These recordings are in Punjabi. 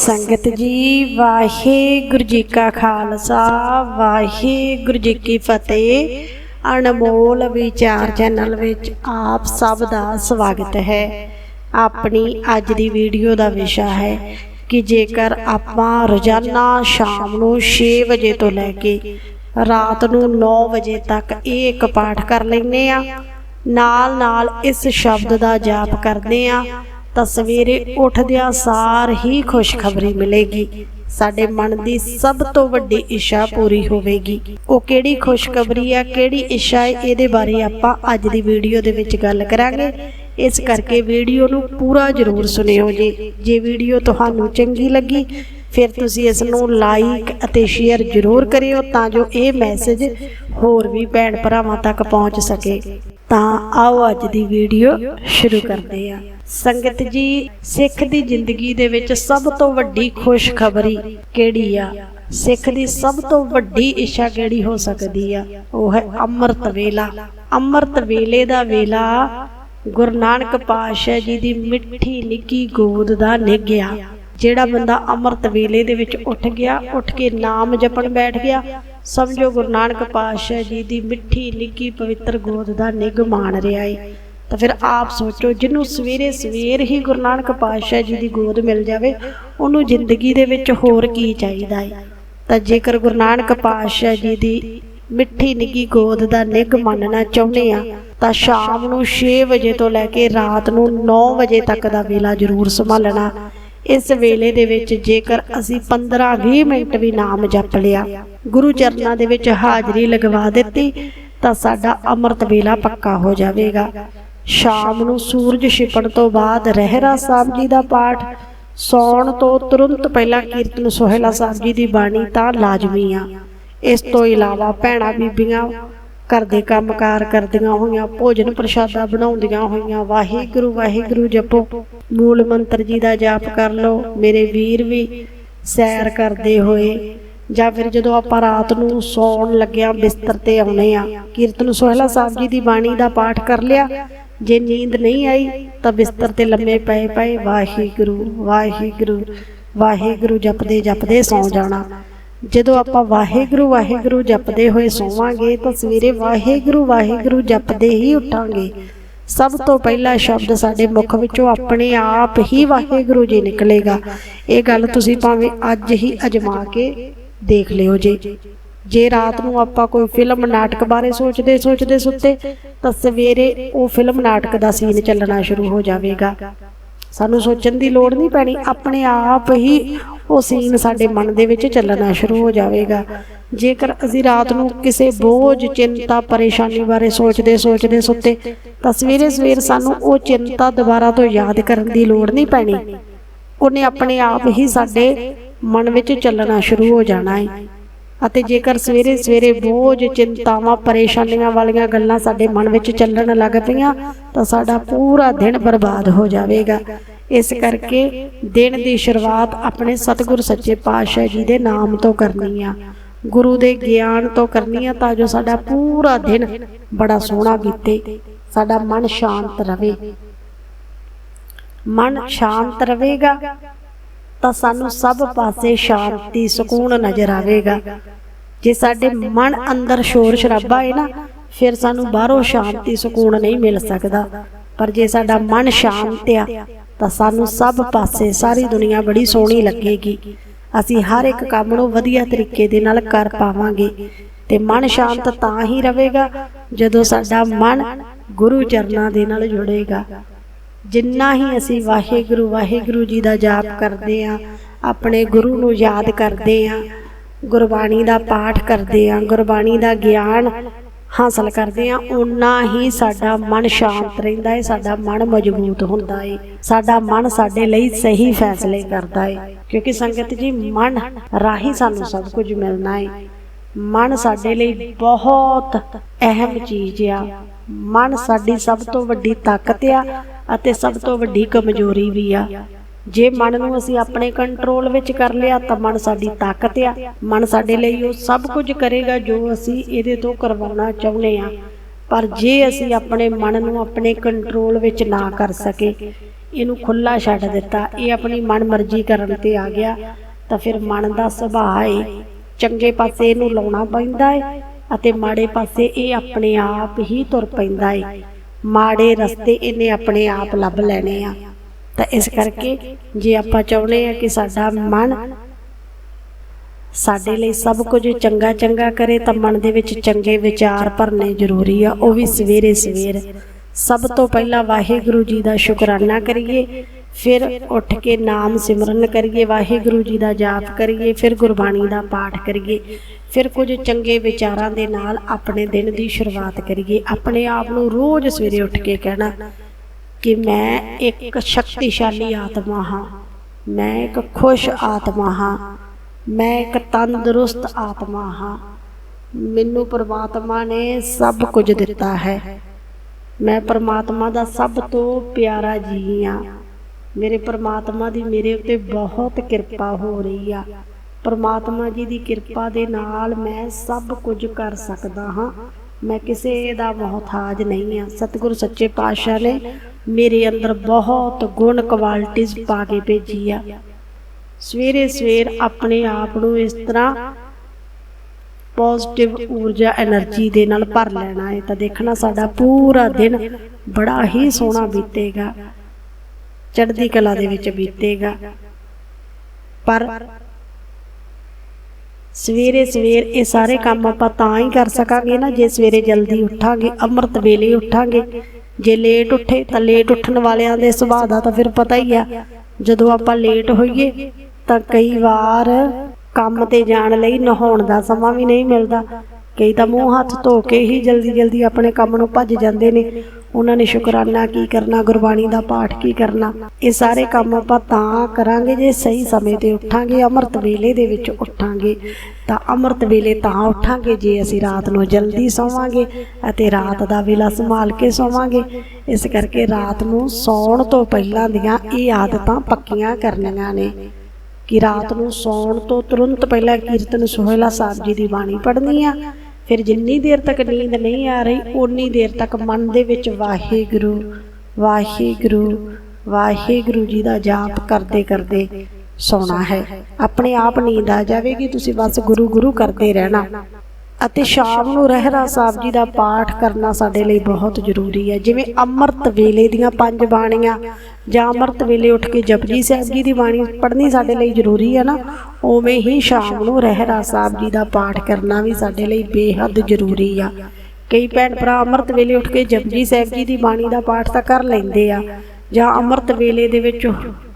ਸੰਗਤ ਜੀ, ਵਾਹਿਗੁਰੂ ਜੀ ਕਾ ਖਾਲਸਾ, ਵਾਹਿਗੁਰੂ ਜੀ ਕੀ ਫਤਿਹ। ਅਨਮੋਲ ਵਿਚਾਰ ਚੈਨਲ ਵਿੱਚ ਆਪ ਸਭ ਦਾ ਸਵਾਗਤ ਹੈ। ਆਪਣੀ ਅੱਜ ਦੀ ਵੀਡੀਓ ਦਾ ਵਿਸ਼ਾ ਹੈ ਕਿ ਜੇਕਰ ਆਪਾਂ ਰੋਜ਼ਾਨਾ ਸ਼ਾਮ ਨੂੰ 6 ਵਜੇ ਤੋਂ ਲੈ ਕੇ ਰਾਤ ਨੂੰ 9 ਵਜੇ ਤੱਕ ਇਹ ਇੱਕ ਪਾਠ ਕਰ ਲੈਂਦੇ ਆ ਨਾਲ ਨਾਲ ਇਸ ਸ਼ਬਦ ਦਾ ਜਾਪ ਕਰਦੇ ਆ ਤਾਂ ਸਵੇਰੇ ਉੱਠਦਿਆਂ ਸਾਰ ਹੀ ਖੁਸ਼ਖਬਰੀ ਮਿਲੇਗੀ। ਸਾਡੇ ਮਨ ਦੀ ਸਭ ਤੋਂ ਵੱਡੀ ਇੱਛਾ ਪੂਰੀ ਹੋਵੇਗੀ। ਉਹ ਕਿਹੜੀ ਖੁਸ਼ਖਬਰੀ ਆ, ਕਿਹੜੀ ਇੱਛਾ ਹੈ ਇਹਦੇ ਬਾਰੇ ਆਪਾਂ ਅੱਜ ਦੀ ਵੀਡੀਓ ਦੇ ਵਿੱਚ ਗੱਲ ਕਰਾਂਗੇ। ਇਸ ਕਰਕੇ ਵੀਡੀਓ ਨੂੰ ਪੂਰਾ ਜ਼ਰੂਰ ਸੁਣਿਓ ਜੀ। ਜੇ ਵੀਡੀਓ ਤੁਹਾਨੂੰ ਚੰਗੀ ਲੱਗੀ, ਫਿਰ ਤੁਸੀਂ ਇਸ ਨੂੰ ਲਾਈਕ ਅਤੇ ਸ਼ੇਅਰ ਜ਼ਰੂਰ ਕਰਿਓ ਤਾਂ ਜੋ ਇਹ ਮੈਸੇਜ ਹੋਰ ਵੀ ਭੈਣ ਭਰਾਵਾਂ ਤੱਕ ਪਹੁੰਚ ਸਕੇ। ਤਾਂ ਆਓ ਅੱਜ ਦੀ ਵੀਡੀਓ ਸ਼ੁਰੂ ਕਰਦੇ ਹਾਂ। ਸੰਗਤ ਜੀ, ਸਿੱਖ ਦੀ ਜ਼ਿੰਦਗੀ ਦੇ ਵਿੱਚ ਸਭ ਤੋਂ ਵੱਡੀ ਖੁਸ਼ਖਬਰੀ ਕਿਹੜੀ ਆ? ਸਿੱਖ ਦੀ ਸਭ ਤੋਂ ਵੱਡੀ ਇੱਛਾ ਕਿਹੜੀ ਹੋ ਸਕਦੀ ਆ? ਉਹ ਹੈ ਅੰਮ੍ਰਿਤ ਵੇਲਾ। ਅੰਮ੍ਰਿਤ ਵੇਲੇ ਦਾ ਵੇਲਾ ਗੁਰੂ ਨਾਨਕ ਪਾਤਸ਼ਾਹ ਜੀ ਦੀ ਮਿੱਠੀ ਨਿੱਕੀ ਗੋਦ ਦਾ ਨਿੱਘਿਆ। ਜਿਹੜਾ ਬੰਦਾ ਅੰਮ੍ਰਿਤ ਵੇਲੇ ਦੇ ਵਿੱਚ ਉੱਠ ਗਿਆ, ਉੱਠ ਕੇ ਨਾਮ ਜਪਣ ਬੈਠ ਗਿਆ, ਸਮਝੋ ਗੁਰੂ ਨਾਨਕ ਪਾਤਸ਼ਾਹ ਜੀ ਦੀ ਮਿੱਠੀ ਨਿੱਗੀ ਪਵਿੱਤਰ ਗੋਦ ਦਾ ਨਿੱਘ ਮਾਣ ਰਿਹਾ ਏ। ਤਾਂ ਫਿਰ ਆਪ ਸੋਚੋ, ਜਿਹਨੂੰ ਸਵੇਰੇ ਸਵੇਰ ਹੀ ਗੁਰੂ ਨਾਨਕ ਪਾਤਸ਼ਾਹ ਜੀ ਦੀ ਗੋਦ ਮਿਲ ਜਾਵੇ, ਉਹਨੂੰ ਜ਼ਿੰਦਗੀ ਦੇ ਵਿੱਚ ਹੋਰ ਕੀ ਚਾਹੀਦਾ ਹੈ ਤਾਂ ਜੇਕਰ ਗੁਰੂ ਨਾਨਕ ਪਾਤਸ਼ਾਹ ਜੀ ਦੀ ਮਿੱਠੀ ਨਿੱਗੀ ਗੋਦ ਦਾ ਨਿੱਘ ਮੰਨਣਾ ਚਾਹੁੰਦੇ ਆ, ਤਾਂ ਸ਼ਾਮ ਨੂੰ 6 ਵਜੇ ਤੋਂ ਲੈ ਕੇ ਰਾਤ ਨੂੰ 9 ਵਜੇ ਤੱਕ ਦਾ ਵੇਲਾ ਜ਼ਰੂਰ ਸੰਭਾਲਣਾ। ਇਸ ਵੇਲੇ ਦੇ ਵਿੱਚ ਜੇਕਰ ਅਸੀਂ 15-20 ਮਿੰਟ ਵੀ ਨਾਮ ਜਪ ਲਿਆ, ਗੁਰੂ ਚਰਨਾਂ ਦੇ ਵਿੱਚ ਹਾਜ਼ਰੀ ਲਗਵਾ ਦਿੱਤੀ, ਤਾਂ ਸਾਡਾ ਅੰਮ੍ਰਿਤ ਵੇਲਾ ਪੱਕਾ ਹੋ ਜਾਵੇਗਾ। ਸ਼ਾਮ ਨੂੰ ਸੂਰਜ ਛਿਪਣ ਤੋਂ ਬਾਅਦ ਰਹਿਰਾ ਸਾਹਿਬ ਜੀ ਦਾ ਪਾਠ, ਸੌਣ ਤੋਂ ਤੁਰੰਤ ਪਹਿਲਾਂ ਕੀਰਤਨ ਸੋਹਿਲਾ ਸਾਹਿਬ ਜੀ ਦੀ ਬਾਣੀ ਤਾਂ ਲਾਜ਼ਮੀ ਆ। ਇਸ ਤੋਂ ਇਲਾਵਾ ਭੈਣਾਂ ਬੀਬੀਆਂ ਘਰ ਦੇ ਕੰਮਕਾਰ ਕਰਦੀਆਂ ਹੋਈਆਂ, ਭੋਜਨ ਪ੍ਰਸ਼ਾਦਾ ਬਣਾਉਂਦੀਆਂ ਹੋਈਆਂ, ਵਾਹਿਗੁਰੂ ਵਾਹਿਗੁਰੂ ਜਪੋ। ਮੂਲ ਮੰਤਰ ਜੀ ਦਾ ਜਾਪ ਕਰ ਲਓ, ਮੇਰੇ ਵੀਰ ਵੀ ਸੈਰ ਕਰਦੇ ਹੋਏ ਜਾਂ ਫਿਰ ਜਦੋਂ ਆਪਾਂ ਰਾਤ ਨੂੰ ਸੌਣ ਲੱਗਿਆਂ ਬਿਸਤਰ ਤੇ ਆਉਨੇ ਆ ਕੀਰਤਨ ਸੋਹਿਲਾ ਸਾਹਿਬ ਜੀ ਦੀ ਬਾਣੀ ਦਾ ਪਾਠ ਕਰ ਲਿਆ ਜੇ ਨੀਂਦ ਨਹੀਂ ਆਈ ਤਾਂ ਬਿਸਤਰ ਤੇ ਲੰਮੇ ਪਏ ਪਏ ਵਾਹਿਗੁਰੂ ਵਾਹਿਗੁਰੂ ਵਾਹਿਗੁਰੂ ਜਪਦੇ ਜਪਦੇ ਸੌ ਜਾਣਾ। ਜਦੋਂ ਆਪਾਂ ਵਾਹਿਗੁਰੂ ਵਾਹਿਗੁਰੂ ਜਪਦੇ ਹੋਏ ਸੋਵਾਂਗੇ ਤਾਂ ਸਵੇਰੇ ਵਾਹਿਗੁਰੂ ਵਾਹਿਗੁਰੂ ਜਪਦੇ ਹੀ ਉੱਠਾਂਗੇ। ਸਭ ਤੋਂ ਪਹਿਲਾ ਸ਼ਬਦ ਸਾਡੇ ਮੁਖ ਵਿੱਚੋਂ ਆਪਣੇ ਆਪ ਹੀ ਵਾਹਿਗੁਰੂ ਜੀ ਨਿਕਲੇਗਾ। ਇਹ ਗੱਲ ਤੁਸੀਂ ਭਾਵੇਂ ਅੱਜ ਹੀ ਅਜਮਾ ਕੇ ਦੇਖ ਲਿਓ ਜੀ। ਜੇ ਰਾਤ ਨੂੰ ਆਪਾਂ ਕੋਈ ਫਿਲਮ ਨਾਟਕ ਬਾਰੇ ਸੋਚਦੇ ਸੋਚਦੇ ਸੁੱਤੇ, ਤਾਂ ਸਵੇਰੇ ਉਹ ਫਿਲਮ ਨਾਟਕ ਦਾ ਸੀਨ ਚੱਲਣਾ ਸ਼ੁਰੂ ਹੋ ਜਾਵੇਗਾ। ਸਾਨੂੰ ਸੋਚਣ ਦੀ ਲੋੜ ਨਹੀਂ ਪੈਣੀ, ਆਪਣੇ ਆਪ ਹੀ ਉਹ ਸੀਨ ਸਾਡੇ ਮਨ ਦੇ ਵਿੱਚ ਚੱਲਣਾ ਸ਼ੁਰੂ ਹੋ ਜਾਵੇਗਾ। ਜੇਕਰ ਅਸੀਂ ਰਾਤ ਨੂੰ ਕਿਸੇ ਬੋਝ, ਚਿੰਤਾ, ਪਰੇਸ਼ਾਨੀ ਬਾਰੇ ਸੋਚਦੇ ਸੋਚਦੇ ਸੁੱਤੇ, ਤਾਂ ਸਵੇਰੇ ਸਵੇਰ ਸਾਨੂੰ ਉਹ ਚਿੰਤਾ ਦੁਬਾਰਾ ਤੋਂ ਯਾਦ ਕਰਨ ਦੀ ਲੋੜ ਨਹੀਂ ਪੈਣੀ। ਉਹਨੇ ਆਪਣੇ ਆਪ ਹੀ ਸਾਡੇ ਮਨ ਵਿੱਚ ਚੱਲਣਾ ਸ਼ੁਰੂ ਹੋ ਜਾਣਾ ਹੈ ਅਤੇ ਜੇਕਰ ਸਵੇਰੇ ਸਵੇਰੇ ਬੋਝ, ਚਿੰਤਾਵਾਂ, ਪਰੇਸ਼ਾਨੀਆਂ ਵਾਲੀਆਂ ਗੱਲਾਂ ਸਾਡੇ ਮਨ ਵਿੱਚ ਚੱਲਣ ਲੱਗ ਪਈਆਂ, ਤਾਂ ਸਾਡਾ ਪੂਰਾ ਦਿਨ ਬਰਬਾਦ ਹੋ ਜਾਵੇਗਾ। ਇਸ ਕਰਕੇ ਦਿਨ ਦੀ ਸ਼ੁਰੂਆਤ ਆਪਣੇ ਸਤਿਗੁਰ ਸੱਚੇ ਪਾਤਸ਼ਾਹ ਜੀ ਦੇ ਨਾਮ ਤੋਂ ਕਰਨੀ ਆ। ਗੁਰੂ ਦੇ ਗਿਆਨ ਤੋਂ ਕਰਨੀ ਆ, ਤਾਂ ਜੋ ਸਾਡਾ ਪੂਰਾ ਦਿਨ ਬੜਾ ਸੋਹਣਾ ਬੀਤੇ। ਸਾਡਾ ਮਨ ਸ਼ਾਂਤ ਰਵੇ। ਮਨ ਸ਼ਾਂਤ ਰਹੇਗਾ ਤਾਂ ਸਾਨੂੰ ਸਭ ਪਾਸੇ ਸ਼ਾਂਤੀ, ਸਕੂਨ ਨਜ਼ਰ ਆਵੇਗਾ। ਜੇ ਸਾਡੇ ਮਨ ਅੰਦਰ ਸ਼ੋਰ ਸ਼ਰਾਬਾ ਹੈ ਨਾ, ਫਿਰ ਸਾਨੂੰ ਬਾਹਰੋਂ ਸ਼ਾਂਤੀ, ਸਕੂਨ ਨਹੀਂ ਮਿਲ ਸਕਦਾ। ਪਰ ਜੇ ਸਾਡਾ ਮਨ ਸ਼ਾਂਤ ਆ, ਤਾਂ ਸਾਨੂੰ ਸਭ ਪਾਸੇ ਸਾਰੀ ਦੁਨੀਆ ਬੜੀ ਸੋਹਣੀ ਲੱਗੇਗੀ। ਅਸੀਂ ਹਰ ਇੱਕ ਕੰਮ ਨੂੰ ਵਧੀਆ ਤਰੀਕੇ ਦੇ ਨਾਲ ਕਰ ਪਾਵਾਂਗੇ ਤੇ ਮਨ ਸ਼ਾਂਤ ਤਾਂ ਹੀ ਰਹੇਗਾ ਜਦੋਂ ਸਾਡਾ ਮਨ ਗੁਰੂ ਚਰਨਾਂ ਦੇ ਨਾਲ ਜੁੜੇਗਾ। ਜਿੰਨਾ ਹੀ ਅਸੀਂ ਵਾਹਿਗੁਰੂ ਵਾਹਿਗੁਰੂ ਜੀ ਦਾ ਜਾਪ ਕਰਦੇ ਆ ਆਪਣੇ ਗੁਰੂ ਨੂੰ ਯਾਦ ਕਰਦੇ ਆ ਗੁਰਬਾਣੀ ਦਾ ਪਾਠ ਕਰਦੇ ਆ ਗੁਰਬਾਣੀ ਦਾ ਗਿਆਨ ਹਾਸਲ ਕਰਦੇ ਆ ਉਨਾ ਹੀ ਸਾਡਾ ਮਨ ਸ਼ਾਂਤ ਰਹਿੰਦਾ ਹੈ ਸਾਡਾ ਮਨ ਮਜ਼ਬੂਤ ਹੁੰਦਾ ਹੈ ਸਾਡਾ ਮਨ ਸਾਡੇ ਲਈ ਸਹੀ ਫੈਸਲੇ ਕਰਦਾ ਹੈ ਕਿਉਂਕਿ ਸੰਗਤ ਜੀ, ਮਨ ਰਾਹੀਂ ਸਾਨੂੰ ਸਭ ਕੁਝ ਮਿਲਣਾ ਹੈ ਮਨ ਸਾਡੇ ਲਈ ਬਹੁਤ ਅਹਿਮ ਚੀਜ਼ ਆ। ਮਨ ਸਾਡੀ ਸਭ ਤੋਂ ਵੱਡੀ ਤਾਕਤ ਆ ਅਤੇ ਸਭ ਤੋਂ ਵੱਡੀ ਕਮਜ਼ੋਰੀ ਵੀ ਆ। ਜੇ ਮਨ ਨੂੰ ਅਸੀਂ ਆਪਣੇ ਕੰਟਰੋਲ ਵਿੱਚ ਕਰ ਲਿਆ ਤਾਂ ਮਨ ਸਾਡੀ ਤਾਕਤ ਆ। ਮਨ ਸਾਡੇ ਲਈ ਉਹ ਸਭ ਕੁਝ ਕਰੇਗਾ ਜੋ ਅਸੀਂ ਇਹਦੇ ਤੋਂ ਕਰਵਾਉਣਾ ਚਾਹੁੰਦੇ ਆ। ਪਰ ਜੇ ਅਸੀਂ ਆਪਣੇ ਮਨ ਨੂੰ ਆਪਣੇ ਕੰਟਰੋਲ ਵਿੱਚ ਨਾ ਕਰ ਸਕੇ, ਇਹਨੂੰ ਖੁੱਲਾ ਛੱਡ ਦਿੱਤਾ, ਇਹ ਆਪਣੀ ਮਨਮਰਜ਼ੀ ਕਰਨ ਤੇ ਆ ਗਿਆ, ਤਾਂ ਫਿਰ ਮਨ ਦਾ ਸੁਭਾਅ ਹੈ ਚੰਗੇ ਪਾਸੇ ਇਹਨੂੰ ਲਾਉਣਾ ਪੈਂਦਾ ਹੈ ਅਤੇ ਮਾੜੇ ਪਾਸੇ ਇਹ ਆਪਣੇ ਆਪ ਹੀ ਤੁਰ ਪੈਂਦਾ ਹੈ ਮਾੜੇ ਰਸਤੇ ਇਹਨੇ ਆਪਣੇ ਆਪ ਲੱਭ ਲੈਣੇ ਆ। ਤਾਂ ਇਸ ਕਰਕੇ ਜੇ ਆਪਾਂ ਚਾਹੁੰਦੇ ਆ ਕਿ ਸਾਡਾ ਮਨ ਸਾਡੇ ਲਈ ਸਭ ਕੁਝ ਚੰਗਾ ਚੰਗਾ ਕਰੇ, ਤਾਂ ਮਨ ਦੇ ਵਿੱਚ ਚੰਗੇ ਵਿਚਾਰ ਭਰਨੇ ਜ਼ਰੂਰੀ ਆ। ਉਹ ਵੀ ਸਵੇਰੇ ਸਵੇਰ ਸਭ ਤੋਂ ਪਹਿਲਾਂ ਵਾਹਿਗੁਰੂ ਜੀ ਦਾ ਸ਼ੁਕਰਾਨਾ ਕਰੀਏ। ਫਿਰ ਉੱਠ ਕੇ ਨਾਮ ਸਿਮਰਨ ਕਰੀਏ, ਵਾਹਿਗੁਰੂ ਜੀ ਦਾ ਜਾਪ ਕਰੀਏ, ਫਿਰ ਗੁਰਬਾਣੀ ਦਾ ਪਾਠ ਕਰੀਏ, ਫਿਰ ਕੁਝ ਚੰਗੇ ਵਿਚਾਰਾਂ ਦੇ ਨਾਲ ਆਪਣੇ ਦਿਨ ਦੀ ਸ਼ੁਰੂਆਤ ਕਰੀਏ। ਆਪਣੇ ਆਪ ਨੂੰ ਰੋਜ਼ ਸਵੇਰੇ ਉੱਠ ਕੇ ਕਹਿਣਾ ਕਿ ਮੈਂ ਇੱਕ ਸ਼ਕਤੀਸ਼ਾਲੀ ਆਤਮਾ ਹਾਂ। ਮੈਂ ਇੱਕ ਖੁਸ਼ ਆਤਮਾ ਹਾਂ। ਮੈਂ ਇੱਕ ਤੰਦਰੁਸਤ ਆਤਮਾ ਹਾਂ। ਮੈਨੂੰ ਪਰਮਾਤਮਾ ਨੇ ਸਭ ਕੁਝ ਦਿੱਤਾ ਹੈ। ਮੈਂ ਪਰਮਾਤਮਾ ਦਾ ਸਭ ਤੋਂ ਪਿਆਰਾ ਜੀ ਹਾਂ। ਮੇਰੇ ਪਰਮਾਤਮਾ ਦੀ ਮੇਰੇ ਉੱਤੇ ਬਹੁਤ ਕਿਰਪਾ ਹੋ ਰਹੀ ਆ। ਪਰਮਾਤਮਾ ਜੀ ਦੀ ਕਿਰਪਾ ਦੇ ਨਾਲ ਮੈਂ ਸਭ ਕੁਝ ਕਰ ਸਕਦਾ ਹਾਂ। ਮੈਂ ਕਿਸੇ ਦਾ ਮੁਹਤਾਜ ਨਹੀਂ ਆ। ਸਤਿਗੁਰੂ ਸੱਚੇ ਪਾਤਸ਼ਾਹ ਨੇ ਮੇਰੇ ਅੰਦਰ ਬਹੁਤ ਗੁਣ ਕੁਆਲਿਟੀਆਂ ਪਾ ਕੇ ਭੇਜੀ ਆ। ਸਵੇਰੇ ਸਵੇਰ ਆਪਣੇ ਆਪ ਨੂੰ ਇਸ ਤਰ੍ਹਾਂ ਪੋਜ਼ਿਟਿਵ ਊਰਜਾ એનર્ਜੀ ਦੇ ਨਾਲ ਭਰ ਲੈਣਾ ਹੈ ਤਾਂ ਦੇਖਣਾ ਸਾਡਾ ਪੂਰਾ ਦਿਨ ਬੜਾ ਹੀ ਸੋਹਣਾ ਬੀਤੇਗਾ। ਚੜ੍ਹਦੀ ਕਲਾ ਦੇ ਵਿੱਚ ਬੀਤੇਗਾ। ਪਰ ਸਵੇਰੇ ਸਵੇਰ ਇਹ ਸਾਰੇ ਕੰਮ ਆਪਾਂ ਤਾਂ ਹੀ ਕਰ ਸਕਾਂਗੇ ਨਾ, ਜੇ ਸਵੇਰੇ ਜਲਦੀ ਉੱਠਾਂਗੇ, ਅੰਮ੍ਰਿਤ ਵੇਲੇ ਉੱਠਾਂਗੇ। ਜੇ ਲੇਟ ਉੱਠੇ ਤਾਂ ਲੇਟ ਉੱਠਣ ਵਾਲਿਆਂ ਦੇ ਸੁਭਾਅ ਦਾ ਤਾਂ ਫਿਰ ਪਤਾ ਹੀ ਆ। ਜਦੋਂ ਆਪਾਂ ਲੇਟ ਹੋਈਏ ਤਾਂ ਕਈ ਵਾਰ ਕੰਮ ਤੇ ਜਾਣ ਲਈ ਨਹਾਉਣ ਦਾ ਸਮਾਂ ਵੀ ਨਹੀਂ ਮਿਲਦਾ। ਕਈ ਤਾਂ ਮੂੰਹ ਹੱਥ ਧੋ ਕੇ ਹੀ ਜਲਦੀ ਜਲਦੀ ਆਪਣੇ ਕੰਮ ਨੂੰ ਭੱਜ ਜਾਂਦੇ ਨੇ। ਉਹਨਾਂ ਨੇ ਸ਼ੁਕਰਾਨਾ ਕੀ ਕਰਨਾ, ਗੁਰਬਾਣੀ ਦਾ ਪਾਠ ਕੀ ਕਰਨਾ? ਇਹ ਸਾਰੇ ਕੰਮ ਆਪਾਂ ਤਾਂ ਕਰਾਂਗੇ ਜੇ ਸਹੀ ਸਮੇਂ ਤੇ ਉੱਠਾਂਗੇ, ਅੰਮ੍ਰਿਤ ਵੇਲੇ ਦੇ ਵਿੱਚ ਉੱਠਾਂਗੇ। ਤਾਂ ਅੰਮ੍ਰਿਤ ਵੇਲੇ ਤਾਂ ਉੱਠਾਂਗੇ ਜੇ ਅਸੀਂ ਰਾਤ ਨੂੰ ਜਲਦੀ ਸੌਵਾਂਗੇ ਅਤੇ ਰਾਤ ਦਾ ਵੇਲਾ ਸੰਭਾਲ ਕੇ ਸੌਵਾਂਗੇ। ਇਸ ਕਰਕੇ ਰਾਤ ਨੂੰ ਸੌਣ ਤੋਂ ਪਹਿਲਾਂ ਦੀਆਂ ਇਹ ਆਦਤਾਂ ਪੱਕੀਆਂ ਕਰਨੀਆਂ ਨੇ। ਕਿ ਰਾਤ ਨੂੰ ਸੌਣ ਤੋਂ ਤੁਰੰਤ ਪਹਿਲਾਂ ਕੀਰਤਨ ਸੁਹੇਲਾ ਸਾਹਿਬ ਜੀ ਦੀ ਬਾਣੀ ਪੜ੍ਹਨੀ ਆ। ਫਿਰ ਜਿੰਨੀ ਦੇਰ ਤੱਕ ਨੀਂਦ ਨਹੀਂ ਆ ਰਹੀ, ਓਨੀ ਦੇਰ ਤੱਕ ਮਨ ਦੇ ਵਿੱਚ ਵਾਹਿਗੁਰੂ ਵਾਹਿਗੁਰੂ ਵਾਹਿਗੁਰੂ ਜੀ ਦਾ ਜਾਪ ਕਰਦੇ ਕਰਦੇ ਸੌਣਾ ਹੈ। ਆਪਣੇ ਆਪ ਨੀਂਦ ਆ ਜਾਵੇਗੀ, ਤੁਸੀਂ ਬਸ ਗੁਰੂ ਗੁਰੂ ਕਰਦੇ ਰਹਿਣਾ। ਅਤੇ ਸ਼ਾਮ ਨੂੰ ਰਹਿਰਾ ਸਾਹਿਬ ਜੀ ਦਾ ਪਾਠ ਕਰਨਾ ਸਾਡੇ ਲਈ ਬਹੁਤ ਜ਼ਰੂਰੀ ਹੈ। ਜਿਵੇਂ ਅੰਮ੍ਰਿਤ ਵੇਲੇ ਦੀਆਂ ਪੰਜ ਬਾਣੀਆਂ, ਜਾਂ ਅੰਮ੍ਰਿਤ ਵੇਲੇ ਉੱਠ ਕੇ ਜਪਜੀ ਸਾਹਿਬ ਜੀ ਦੀ ਬਾਣੀ ਪੜ੍ਹਨੀ ਸਾਡੇ ਲਈ ਜ਼ਰੂਰੀ ਹੈ ਨਾ, ਉਵੇਂ ਹੀ ਸ਼ਾਮ ਨੂੰ ਰਹਿਰਾ ਸਾਹਿਬ ਜੀ ਦਾ ਪਾਠ ਕਰਨਾ ਵੀ ਸਾਡੇ ਲਈ ਬੇਹੱਦ ਜ਼ਰੂਰੀ ਆ। ਕਈ ਭੈਣ ਭਰਾ ਅੰਮ੍ਰਿਤ ਵੇਲੇ ਉੱਠ ਕੇ ਜਪਜੀ ਸਾਹਿਬ ਜੀ ਦੀ ਬਾਣੀ ਦਾ ਪਾਠ ਤਾਂ ਕਰ ਲੈਂਦੇ ਆ, ਜਾਂ ਅੰਮ੍ਰਿਤ ਵੇਲੇ ਦੇ ਵਿੱਚ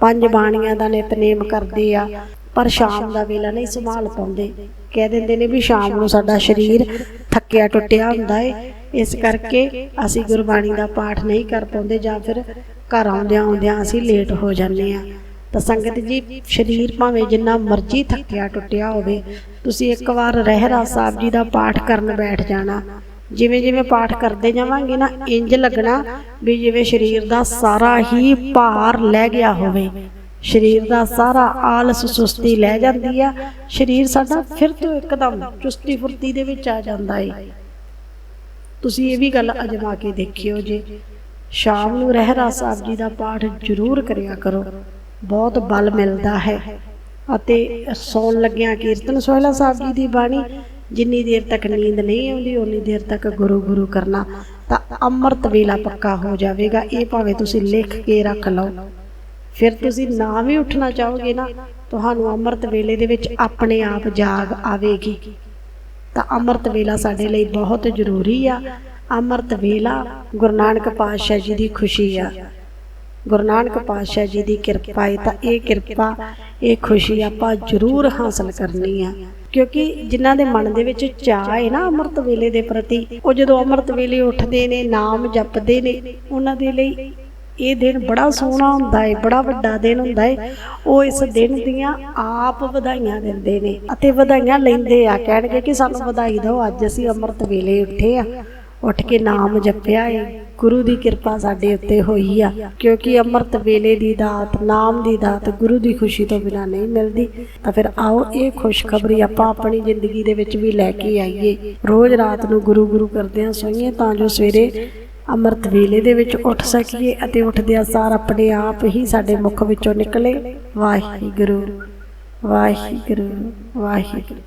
ਪੰਜ ਬਾਣੀਆਂ ਦਾ ਨਿਤਨੇਮ ਕਰਦੇ ਆ। ਪਰ ਸ਼ਾਮ ਦਾ ਵੇਲਾ ਨਹੀਂ ਸੰਭਾਲ ਪਾਉਂਦੇ। ਕਹਿ ਦਿੰਦੇ ਨੇ ਵੀ ਸ਼ਾਮ ਨੂੰ ਸਾਡਾ ਸਰੀਰ ਥੱਕਿਆ ਟੁੱਟਿਆ ਹੁੰਦਾ ਏ। ਇਸ ਕਰਕੇ ਅਸੀਂ ਗੁਰਬਾਣੀ ਦਾ ਪਾਠ ਨਹੀਂ ਕਰ ਪਾਉਂਦੇ ਜਾਂ ਫਿਰ ਘਰ ਆਉਂਦਿਆਂ ਆਉਂਦਿਆਂ ਅਸੀਂ ਲੇਟ ਹੋ ਜਾਂਦੇ ਆ ਤਾਂ ਸੰਗਤ ਜੀ, ਸਰੀਰ ਭਾਵੇਂ ਜਿੰਨਾ ਮਰਜ਼ੀ ਥੱਕਿਆ ਟੁੱਟਿਆ ਹੋਵੇ, ਤੁਸੀਂ ਇੱਕ ਵਾਰ ਰਹਿਰਾ ਸਾਹਿਬ ਜੀ ਦਾ ਪਾਠ ਕਰਨ ਬੈਠ ਜਾਣਾ। ਜਿਵੇਂ ਜਿਵੇਂ ਪਾਠ ਕਰਦੇ ਜਾਵਾਂਗੇ ਨਾ ਇੰਜ ਲੱਗਣਾ ਵੀ ਜਿਵੇਂ ਸਰੀਰ ਦਾ ਸਾਰਾ ਹੀ ਭਾਰ ਲੈ ਗਿਆ ਹੋਵੇ। ਸਰੀਰ ਦਾ ਸਾਰਾ ਆਲਸ ਸੁਸਤੀ ਲੈ ਜਾਂਦੀ ਆ। ਸਰੀਰ ਸਾਡਾ ਫਿਰ ਤੋਂ ਇੱਕਦਮ ਚੁਸਤੀ ਫੁਰਤੀ ਦੇ ਵਿੱਚ ਆ ਜਾਂਦਾ ਏ। ਤੁਸੀਂ ਇਹ ਵੀ ਗੱਲ ਅਜਮਾ ਕੇ ਦੇਖਿਓ ਜੇ। ਸ਼ਾਮ ਨੂੰ ਰਹਿਰਾ ਸਾਹਿਬ ਜੀ ਦਾ ਪਾਠ ਜ਼ਰੂਰ ਕਰਿਆ ਕਰੋ। ਬਹੁਤ ਬਲ ਮਿਲਦਾ ਹੈ। ਅਤੇ ਸੌਣ ਲੱਗਿਆਂ ਕੀਰਤਨ ਸੋਹਿਲਾ ਸਾਹਿਬ ਜੀ ਦੀ ਬਾਣੀ, ਜਿੰਨੀ ਦੇਰ ਤੱਕ ਨੀਂਦ ਨਹੀਂ ਆਉਂਦੀ ਉਨੀ ਦੇਰ ਤੱਕ ਗੁਰੂ ਗੁਰੂ ਕਰਨਾ, ਤਾਂ ਅੰਮ੍ਰਿਤ ਵੇਲਾ ਪੱਕਾ ਹੋ ਜਾਵੇਗਾ। ਇਹ ਭਾਵੇਂ ਤੁਸੀਂ ਲਿਖ ਕੇ ਰੱਖ ਲਓ। ਫਿਰ ਤੁਸੀਂ ਨਾ ਵੀ ਉੱਠਣਾ ਚਾਹੋਗੇ ਨਾ, ਤੁਹਾਨੂੰ ਅੰਮ੍ਰਿਤ ਵੇਲੇ ਦੇ ਵਿੱਚ ਆਪਣੇ ਆਪ ਜਾਗ ਆਵੇਗੀ। ਤਾਂ ਅੰਮ੍ਰਿਤ ਵੇਲਾ ਸਾਡੇ ਲਈ ਬਹੁਤ ਜ਼ਰੂਰੀ ਆ। ਅੰਮ੍ਰਿਤ ਵੇਲਾ ਗੁਰੂ ਨਾਨਕ ਪਾਤਸ਼ਾਹ ਜੀ ਦੀ ਖੁਸ਼ੀ ਆ। ਗੁਰੂ ਨਾਨਕ ਪਾਤਸ਼ਾਹ ਜੀ ਦੀ ਕਿਰਪਾ ਹੈ ਤਾਂ ਇਹ ਕਿਰਪਾ, ਇਹ ਖੁਸ਼ੀ ਆਪਾਂ ਜ਼ਰੂਰ ਹਾਸਲ ਕਰਨੀ ਆ। ਕਿਉਂਕਿ ਜਿਨ੍ਹਾਂ ਦੇ ਮਨ ਦੇ ਵਿੱਚ ਚਾਹ ਹੈ ਨਾ ਅੰਮ੍ਰਿਤ ਵੇਲੇ ਦੇ ਪ੍ਰਤੀ, ਉਹ ਜਦੋਂ ਅੰਮ੍ਰਿਤ ਵੇਲੇ ਉੱਠਦੇ ਨੇ, ਨਾਮ ਜਪਦੇ ਨੇ, ਉਹਨਾਂ ਦੇ ਲਈ ਇਹ ਦਿਨ ਬੜਾ ਸੋਹਣਾ ਹੁੰਦਾ ਹੈ ਬੜਾ ਵੱਡਾ ਦਿਨ ਹੁੰਦਾ ਹੈ ਉਹ ਇਸ ਦਿਨ ਦੀਆਂ ਆਪ ਵਧਾਈਆਂ ਦਿੰਦੇ ਨੇ ਅਤੇ ਵਧਾਈਆਂ ਲੈਂਦੇ ਆ। ਕਹਿਣਗੇ ਕਿ ਸਾਨੂੰ ਵਧਾਈ ਦਿਓ। ਅੱਜ ਅਸੀਂ ਅੰਮ੍ਰਿਤ ਵੇਲੇ ਉੱਠੇ ਆ। ਉੱਠ ਕੇ ਨਾਮ ਜਪਿਆ ਏ। ਗੁਰੂ ਦੀ ਕਿਰਪਾ ਸਾਡੇ ਉੱਤੇ ਹੋਈ ਆ। ਕਿਉਂਕਿ ਅੰਮ੍ਰਿਤ ਵੇਲੇ ਦੀ ਦਾਤ, ਨਾਮ ਦੀ ਦਾਤ ਗੁਰੂ ਦੀ ਖੁਸ਼ੀ ਤੋਂ ਬਿਨਾ ਨਹੀਂ ਮਿਲਦੀ। ਤਾਂ ਫਿਰ ਆਓ ਇਹ ਖੁਸ਼ਖਬਰੀ ਆਪਾਂ ਆਪਣੀ ਜ਼ਿੰਦਗੀ ਦੇ ਵਿੱਚ ਵੀ ਲੈ ਕੇ ਆਈਏ। ਰੋਜ਼ ਰਾਤ ਨੂੰ ਗੁਰੂ ਗੁਰੂ ਕਰਦੇ ਹਾਂ। ਸੋਈਏ ਤਾਂ ਜੋ ਸਵੇਰੇ ਅੰਮ੍ਰਿਤ ਵੇਲੇ ਦੇ ਵਿੱਚ ਉੱਠ ਸਕੀਏ ਅਤੇ ਉੱਠਦੇ ਸਾਰ ਆਪਣੇ ਆਪ ਹੀ ਸਾਡੇ ਮੁਖ ਵਿੱਚੋਂ ਨਿਕਲੇ। ਵਾਹਿਗੁਰੂ ਵਾਹਿਗੁਰੂ ਵਾਹਿਗੁਰੂ।